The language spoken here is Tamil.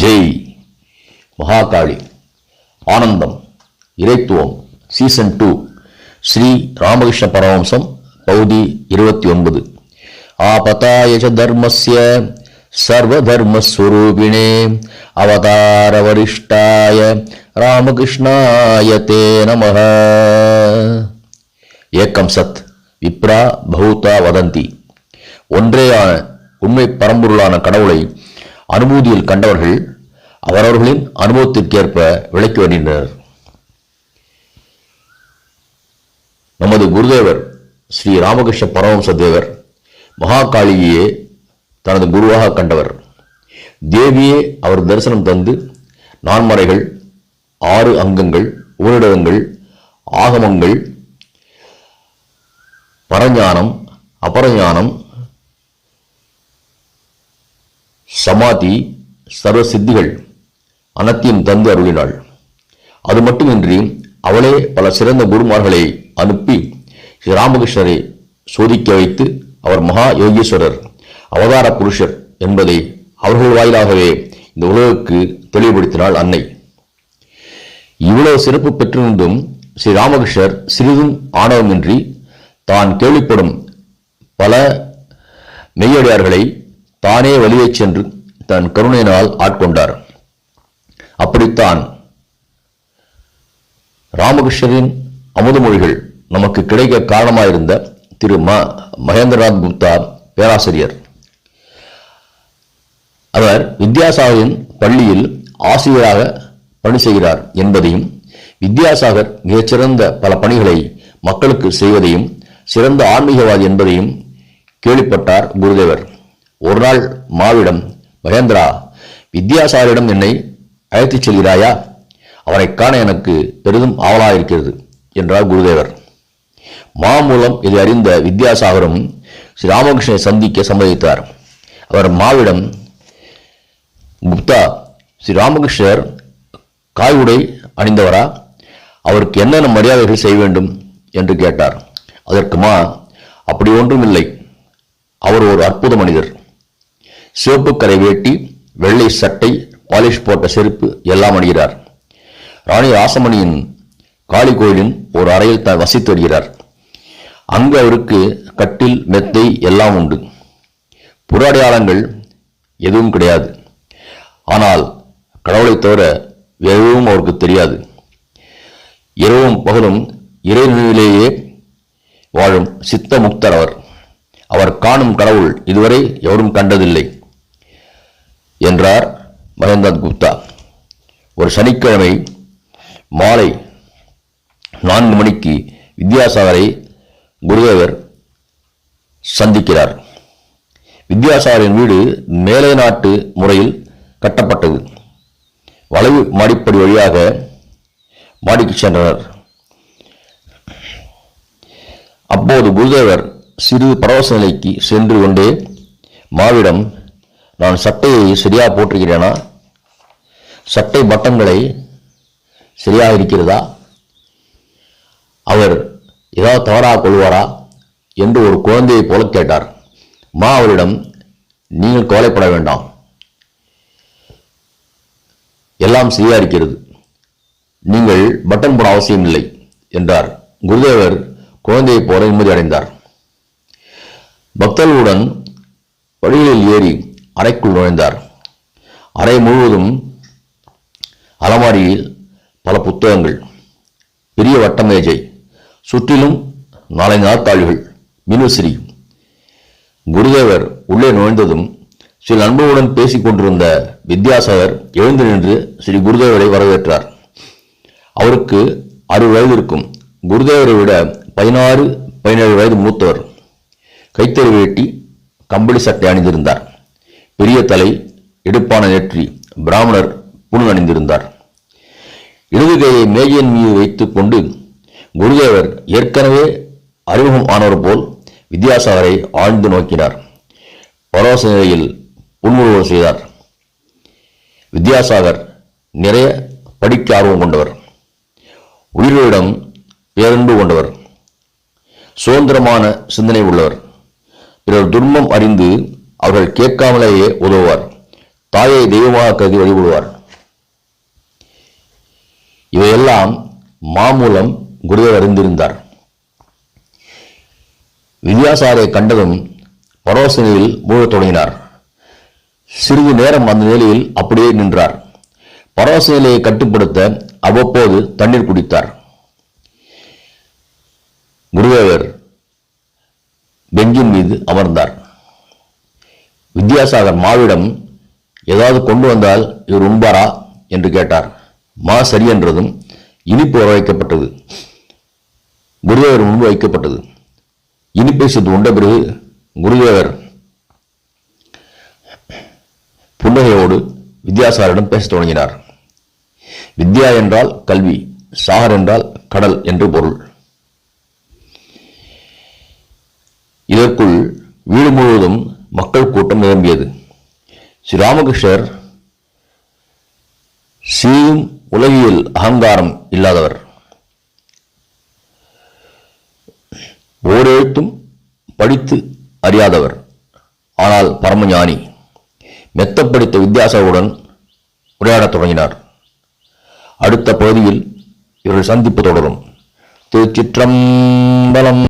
ஜெய் மகாகாளி ஆனந்தம் இறைத்துவம் சீசன் டூ ஸ்ரீ ராமகிருஷ்ண பரமம்சம் பகுதி இருபத்தி ஒன்பது. ஆபதாய ச தர்மஸ்ய சர்வதர்மஸ்வரூபிணே அவதார வரிஷ்டாய ராமகிருஷ்ணாய தே நம ஏக்கம் சத் விப்ரா பௌத்தா வதந்தி. ஒன்றேயான உண்மை பரம்பொருளான கடவுளை அனுபூதியில் கண்டவர்கள் அவரவர்களின் அனுபவத்திற்கேற்ப விளக்கி வருகின்றனர். நமது குருதேவர் ஸ்ரீ ராமகிருஷ்ண பரமஹம்ச தேவர் மகாகாளியே தனது குருவாக கண்டவர். தேவியே அவர் தரிசனம் தந்து நான்மறைகள் ஆறு அங்கங்கள் உபநிடதங்கள் ஆகமங்கள் பரஞானம் அபரஞானம் சமாதி சர்வ சித்திகள் அனைத்தையும் தந்து அருளினாள். அது மட்டுமின்றி அவளே பல சிறந்த குருமார்களை அனுப்பி ஸ்ரீ ராமகிருஷ்ணரை சோதிக்க வைத்து அவர் மகா யோகீஸ்வரர் அவதார புருஷர் என்பதை அவர்கள் வாயிலாகவே இந்த உலகுக்கு தெளிவுபடுத்தினாள் அன்னை. இவ்வளவு சிறப்பு பெற்றிருந்தும் ஸ்ரீ ராமகிருஷ்ணர் சிறிதும் ஆணவமின்றி தான் கேள்விப்படும் பல மெய்யடியார்களை தானே வெளியே சென்று தன் கருணையினால் ஆட்கொண்டார். அப்படித்தான் ராமகிருஷ்ணரின் அமுதமொழிகள் நமக்கு கிடைக்க காரணமாயிருந்த திரு ம. மகேந்திரநாத் குப்தா பேராசிரியர். அவர் வித்யாசாகரின் பள்ளியில் ஆசிரியராக பணி செய்கிறார் என்பதையும் வித்யாசாகர் மிகச்சிறந்த பல பணிகளை மக்களுக்கு செய்வதையும் சிறந்த ஆன்மீகவாதி என்பதையும் கேள்விப்பட்டார் குருதேவர். ஒரு நாள் மாவிடம் மகேந்திரா வித்யாசாரிடம் என்னை அழைத்துச் செல்கிறாயா? அவரை காண எனக்கு பெரிதும் ஆவலாயிருக்கிறது என்றார் குருதேவர். மா மூலம் இதை அறிந்த வித்யாசாகரும் ஸ்ரீ ராமகிருஷ்ணனை சந்திக்க சம்மதித்தார். அவர் மாவிடம் குப்தா ஸ்ரீ ராமகிருஷ்ணர் காய் உடை அணிந்தவரா? அவருக்கு என்னென்ன மரியாதைகள் செய்ய வேண்டும்? என்று கேட்டார். அதற்கு மா அப்படி ஒன்றுமில்லை. அவர் ஒரு அற்புத மனிதர். சிவப்பு கரை வேட்டி வெள்ளை சட்டை பாலிஷ் போட்ட செருப்பு எல்லாம் அணிகிறார். ராணி ராசமணியின் காளி கோயிலின் ஒரு அறையில் தான் வசித்து வருகிறார். அங்கு அவருக்கு கட்டில் மெத்தை எல்லாம் உண்டு. புறாடையாளங்கள் எதுவும் கிடையாது. ஆனால் கடவுளை தவிர எதுவும் அவருக்கு தெரியாது. இரவும் பகலும் இறைநிலையிலேயே வாழும் சித்த முக்தர் அவர். அவர் காணும் கடவுள் இதுவரை எவரும் கண்டதில்லை. என்றார் மகேந்திரநாத் குப்தா. ஒரு சனிக்கிழமை மாலை நான்கு மணிக்கு வித்யாசாகரை குருதேவர் சந்திக்கிறார். வித்யாசாகரின் வீடு மேலை நாட்டு முறையில் கட்டப்பட்டது. வளைவு மாடிப்படி வழியாக மாடிக்கு சென்றனர். அப்போது குருதேவர் சிறு பரவச நிலைக்கு சென்று கொண்டே மாவிடம் நான் சட்டையை சரியாக போட்டிருக்கிறேனா? சட்டை பட்டன்களை சரியாக இருக்கிறதா? அவர் ஏதாவது தவறாக கொள்வாரா? என்று ஒரு குழந்தையைப் போல கேட்டார். மா அவரிடம் நீங்கள் கவலைப்பட வேண்டாம். எல்லாம் சரியா இருக்கிறது. நீங்கள் பட்டன் போட அவசியம் இல்லை என்றார். குருதேவர் குழந்தையை போல நிம்மதி அடைந்தார். பக்தர்களுடன் வழிகளில் ஏறி அறைக்குள் நுழைந்தார். அறை முழுவதும் அலமாரியில் பல புத்தகங்கள். பெரிய வட்ட மேஜை சுற்றிலும் நாளை நாற்காலிகள் மினுசிறி. குருதேவர் உள்ளே நுழைந்ததும் ஸ்ரீ நண்பர்களுடன் பேசிக் கொண்டிருந்த வித்யாசாகர் எழுந்து நின்று ஸ்ரீ குருதேவரை வரவேற்றார். அவருக்கு அறுபது வயது இருக்கும். குருதேவரை விட பதினாறு பதினேழு வயது மூத்தவர். கைத்தறி வேட்டி கம்பளி சட்டை அணிந்திருந்தார். பெரிய தலை இடுப்பான நெற்றி பிராமணர் புணு அணிந்திருந்தார் இடது கையை மேஜையின் மீது வைத்துக் கொண்டு குருதேவர் ஏற்கனவே அறிமுகம் ஆனவர் போல் வித்யாசாகரை ஆழ்ந்து நோக்கினார். பரவச நிலையில் புன்முறுவல் செய்தார். வித்யாசாகர் நிறைய படிக்க ஆர்வம் கொண்டவர். உயிர்களிடம் பேரன்பு கொண்டவர். சுதந்திரமான சிந்தனை உள்ளவர். பிறர் துன்பம் அறிந்து அவர்கள் கேட்காமலேயே உதவுவார். தாயை தெய்வமாக கருதி வழிபடுவார். இவையெல்லாம் மாமூலம் குருதேவர் அறிந்திருந்தார். வித்யாசாரை கண்டதும் பரோசனையில் மூழத் தொடங்கினார். சிறிது நேரம் அந்த நிலையில் அப்படியே நின்றார். பரவச நிலையை கட்டுப்படுத்த அவ்வப்போது தண்ணீர் குடித்தார். குருதேவர் பெஞ்சின் மீது அமர்ந்தார். வித்யாசாகர் மாவிடம் ஏதாவது கொண்டு வந்தால் இவர் உண்பாரா என்று கேட்டார். மா சரி என்றதும் இனிப்பு வர வைக்கப்பட்டது. குருதேவர் முன்பு வைக்கப்பட்டது. இனிப்பை சித்து உண்ட பிறகு குருதேவர் புன்னகையோடு வித்யாசாரிடம் பேசத் தொடங்கினார். வித்யா என்றால் கல்வி சாகர் என்றால் கடல் என்று பொருள். இதற்குள் வீடு முழுவதும் மக்கள் கூட்டம் நிரம்பியது. ஸ்ரீ ராமகிருஷ்ணர் சீயும் உலகியல் அகங்காரம் இல்லாதவர். ஓரெழுத்தும் படித்து அறியாதவர். ஆனால் பரமஞானி மெத்த படித்த வித்யாசாவுடன் உரையாடத் தொடங்கினார். அடுத்த பகுதியில் இவர்கள் சந்திப்பு தொடரும். திருச்சிற்றம்பலம்